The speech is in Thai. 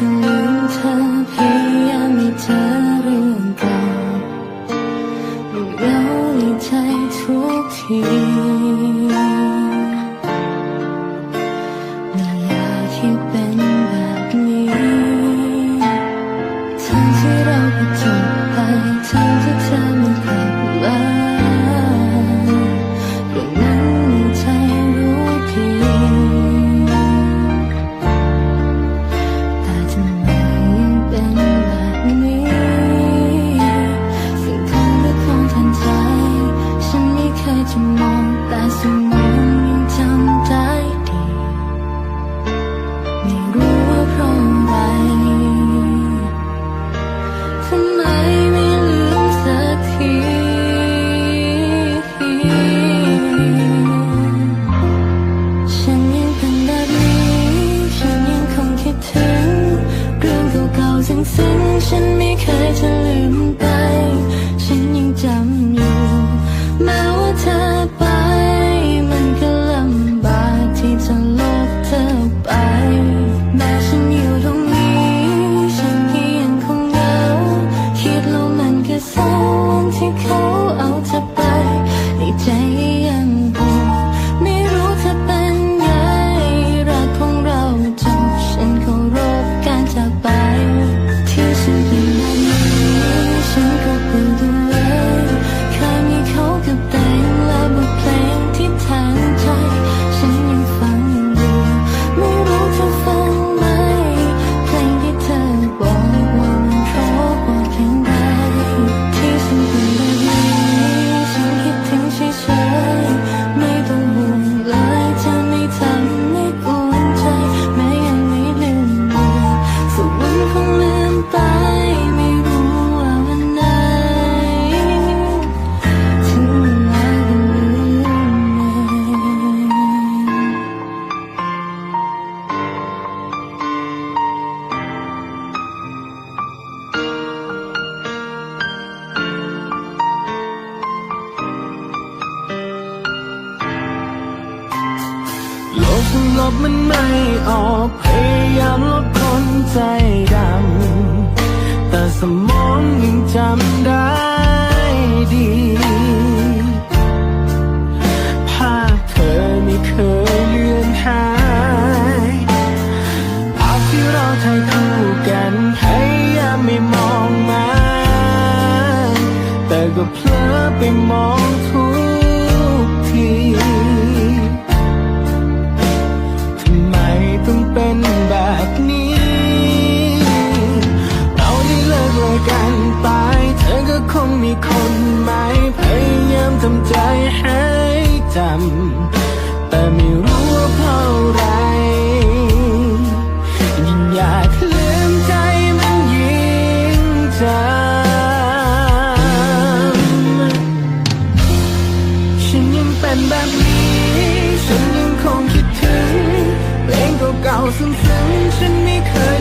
情。 จะมองแต่สมองยังจำได้ดี ไม่รู้ว่าเพราะอะไรทำไมไม่ลืมสักทีฉันยังเป็นแบบนี้ฉันยังคงคิดถึง เรื่องเก่าๆซึ้งฉันไม่เคยจะลืมไป บมันไม่ออกพยายามลบคนใจดำ แต่สมองยังจำได้ดี ภาพเธอไม่เคยเลือนหาย ภาพที่เราถ่ายคู่กันพยายามไม่มองมา แต่ก็เพลอไปมองทุกำ แต่ไม่รู้ว่าเท่าไร ยิ่งอยากลืมใจมันยิ่งจำ ฉันยังเป็นแบบนี้ ฉันยังคงคิดถึงเพลงเก่าๆซึ้งๆ ฉันไม่เคย